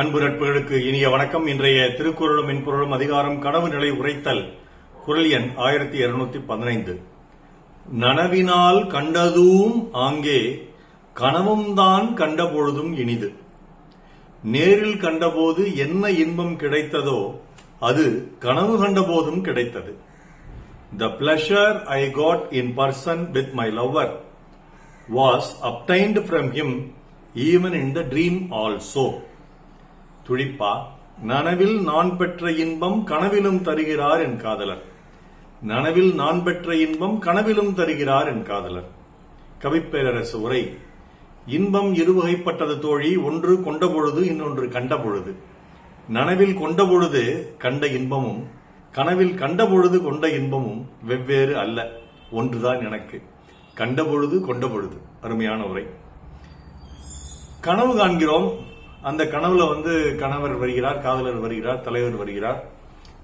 அன்பு நட்புகளுக்கு இனிய வணக்கம். இன்றைய திருக்குறளும் மென்பொருளும் அதிகாரம் கனவு நிலை உரைத்தல் குரல் எண் ஆயிரத்தி இருநூத்தி பதினைந்து. நனவினால் கண்டதும் ஆங்கே கனவும் தான் கண்டபொழுதும் இனிது. நேரில் கண்டபோது என்ன இன்பம் கிடைத்ததோ அது கனவு கண்டபோதும் கிடைத்தது. The pleasure I got in person with my lover was obtained from him even in the dream also துடிப்பா நனவில் நான் பெற்ற இன்பம் கனவிலும் தருகிறார் என் காதலர். நனவில் நான் பெற்ற இன்பம் கனவிலும் தருகிறார் என் காதலர். கவிப்பேரரசு உரை இன்பம் இருவகைப்பட்டது தோழி ஒன்று கொண்ட பொழுது இன்னொன்று கண்ட பொழுது. நனவில் கொண்ட பொழுது கண்ட இன்பமும் கனவில் கண்ட பொழுது கொண்ட இன்பமும் வெவ்வேறு அல்ல ஒன்றுதான் எனக்கு. கண்ட பொழுது கொண்ட பொழுது. அருமையான உரை. கனவு காண்கிறோம். அந்த கனவுல வந்து கணவர் வருகிறார் காதலர் வருகிறார் தலைவர் வருகிறார்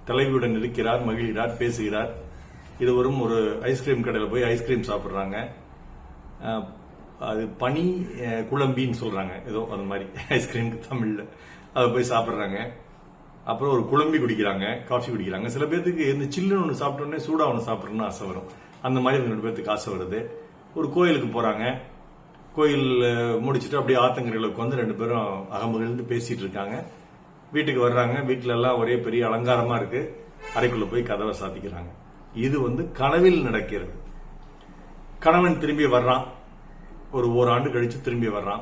தலைவியுடன் இருக்கிறார் மகிழ்கிறார் பேசுகிறார். இது வரும் ஒரு ஐஸ்கிரீம் கடையில் போய் ஐஸ்கிரீம் சாப்பிட்றாங்க. அது பனி குழம்பின்னு சொல்றாங்க. ஏதோ அந்த மாதிரி ஐஸ்கிரீமுக்கு தமிழ்ல. அதை போய் சாப்பிட்றாங்க. அப்புறம் ஒரு குழம்பி குடிக்கிறாங்க காஃபி குடிக்கிறாங்க. சில பேர்த்துக்கு இந்த சில்லுன்னு ஒன்று சாப்பிட்டோன்னே சூடா ஒன்று சாப்பிட்றோன்னு ஆசை வரும். அந்த மாதிரி ரெண்டு பேர்த்துக்கு ஆசை வருது. ஒரு கோயிலுக்கு போறாங்க. கோயில் முடிச்சுட்டு முடிச்சிட்டு அப்படியே ஆத்தங்கரையில் உட்காந்து ரெண்டு பேரும் அகமகிழ்ந்து பேசிட்டு இருக்காங்க. வீட்டுக்கு வர்றாங்க. வீட்டில எல்லாம் ஒரே பெரிய அலங்காரமா இருக்கு. அறைக்குள்ள போய் கதவை சாத்திக்கிறாங்க. இது வந்து கனவில் நடக்கிறது. கணவன் திரும்பி வர்றான். ஒரு ஓராண்டு கழிச்சு திரும்பி வர்றான்.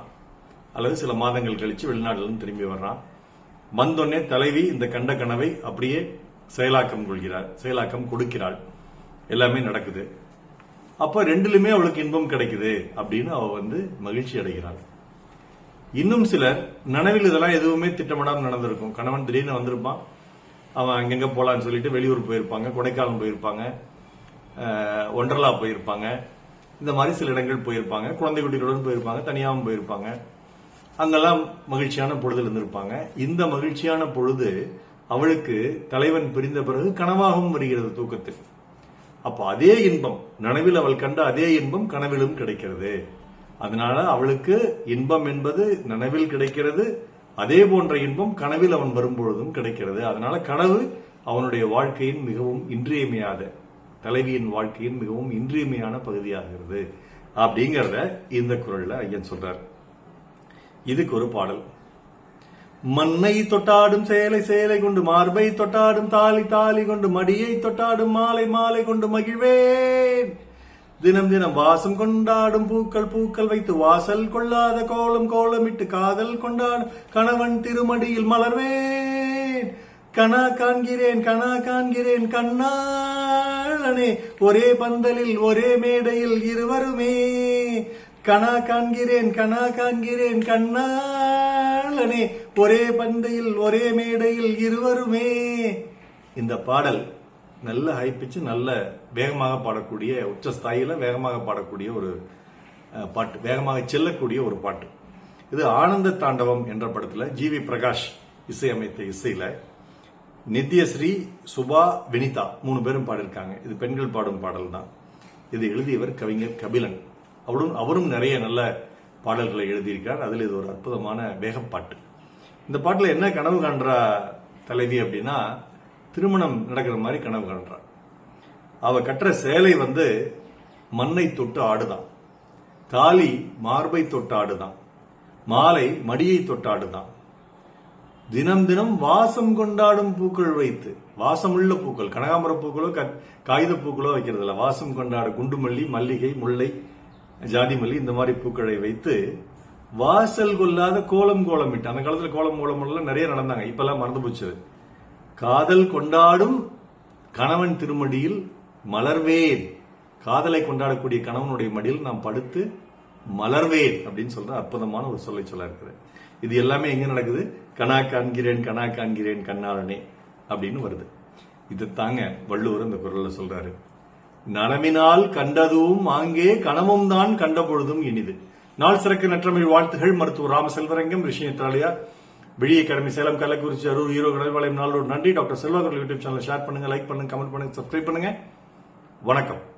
அல்லது சில மாதங்கள் கழிச்சு வெளிநாட்டிலிருந்து திரும்பி வர்றான். வந்தோடனே தலைவி இந்த கண்ட கனவை அப்படியே செயலாக்கம் கொள்கிறார். செயலாக்கம் கொடுக்கிறாள். எல்லாமே நடக்குது. அப்ப ரெண்டுலுமே அவளுக்கு இன்பம் கிடைக்குது அப்படின்னு அவ வந்து மகிழ்ச்சி அடைகிறாள். இன்னும் சிலர் நனவில் இதெல்லாம் எதுவுமே திட்டமிடாம நடந்திருக்கும். கணவன் திடீர்னு வந்திருப்பான். அவன் அங்கங்க போலான்னு சொல்லிட்டு வெளியூர் போயிருப்பாங்க கொடைக்கானல் போயிருப்பாங்க ஒண்டர்லா போயிருப்பாங்க இந்த மாதிரி சில இடங்கள் போயிருப்பாங்க. குழந்தை குட்டிகளுடன் போயிருப்பாங்க தனியாகவும் போயிருப்பாங்க. அங்கெல்லாம் மகிழ்ச்சியான பொழுதில் இருந்திருப்பாங்க. இந்த மகிழ்ச்சியான பொழுது அவளுக்கு தலைவன் பிரிந்த பிறகு கனவாகவும் வருகிறது தூக்கத்தில். அப்போ அதே இன்பம் நனவில் அவள் கண்ட அதே இன்பம் கனவிலும் கிடைக்கிறது. அதனால அவளுக்கு இன்பம் என்பது நனவில் கிடைக்கிறது அதே போன்ற இன்பம் கனவில் அவன் வரும்பொழுதும் கிடைக்கிறது. அதனால கனவு அவனுடைய வாழ்க்கையின் மிகவும் இன்றியமையாத தலைவியின் வாழ்க்கையின் மிகவும் இன்றியமையான பகுதியாகிறது. அப்படிங்கிறத இந்த குரல்ல ஐயன் சொல்றார். இதுக்கு ஒரு பாடல். மண்ணை தொட்டாடும் சேலை சேலை கொண்டு மார்பை தொட்டாடும் தாலி தாலி கொண்டு மடியை தொட்டாடும் மாலை மாலை கொண்டு மகிழ்வேன். தினம் தினம் வாசம் கொண்டாடும் பூக்கள் பூக்கள் வைத்து வாசல் கொள்ளாத கோலம் கோலமிட்டு காதல் கொண்டாடும் கணவன் திருமடியில் மலர்வேன். கணா காண்கிறேன் கணா காண்கிறேன் கண்ணாளனே ஒரே பந்தலில் ஒரே மேடையில் இருவருமே. கணா காண்கிறேன் கணா காண்கிறேன் கள்ளனே ஒரே பந்தையில் ஒரே மேடையில் இருவருமே. இந்த பாடல் நல்ல ஹை பிச்சு நல்ல வேகமாக பாடக்கூடிய உச்ச ஸ்தாயில வேகமாக பாடக்கூடிய ஒரு பாட்டு வேகமாக செல்லக்கூடிய ஒரு பாட்டு. இது ஆனந்த தாண்டவம் என்ற படத்துல ஜி வி பிரகாஷ் இசையமைத்த இசையில நித்யஸ்ரீ சுபா வினிதா மூணு பேரும் பாடியிருக்காங்க. இது பெண்கள் பாடும் பாடல் தான் இது எழுதியவர் கவிஞர் கபிலன். அவரும் அவரும் நிறைய நல்ல பாடல்களை எழுதியிருக்கார். அதில் இது ஒரு அற்புதமான வேகப்பாட்டு. இந்த பாட்டில் என்ன கனவு காண்றா தலைவி அப்படின்னா திருமணம் நடக்கிற மாதிரி கனவு காண்றா. அவ கட்டுற சேலை வந்து மண்ணை தொட்டு ஆடுதான். தாலி மார்பை தொட்டு ஆடுதான். மாலை மடியை தொட்டு ஆடுதான். தினம் தினம் வாசம் கொண்டாடும் பூக்கள் வைத்து வாசமுள்ள பூக்கள் கனகாம்பர பூக்களோ க- காகித பூக்களோ வைக்கிறது இல்லை வாசம் கொண்டாட குண்டுமல்லி மல்லிகை முல்லை ஜாதி மல்லி இந்த மாதிரி பூக்களை வைத்து வாசல் கொள்ளாத கோலம் கோலமிட்டு அந்த காலத்துல கோலம் கோலம் எல்லாம் நிறைய நடந்தாங்க. இப்பெல்லாம் மறந்து போச்சு. காதல் கொண்டாடும் கணவன் திருமடியில் மலர்வேன். காதலை கொண்டாடக்கூடிய கணவனுடைய மடியில் நாம் படுத்து மலர்வேன் அப்படின்னு சொல்ற அற்புதமான ஒரு சொல்லை சொல்ல இருக்குது இது எல்லாமே எங்க நடக்குது? கணா காண்கிறேன் கணா காண்கிறேன் கண்ணாளனே அப்படின்னு வருது. இது தாங்க வள்ளுவர் இந்த குரல்ல சொல்றாரு. நனவினால் கண்டதும் ஆங்கே கணமும் தான் கண்ட பொழுதும் இனிது. நாள் சிறக்கு நற்றமிழ் வாழ்த்துகள் மருத்துவர் ராமசெல்வரங்கம் ரிஷியத்தாலியா விழிய கடமை சேலம் கள்ளக்குறிச்சி அரூர் ஈரோ கடல்பாளையம் நாளோடு நன்றி. Doctor Selva YouTube channel share பண்ணுங்க லைக் பண்ணுங்க கமெண்ட் பண்ணுங்க சப்ஸ்கிரைப் பண்ணுங்க. வணக்கம்.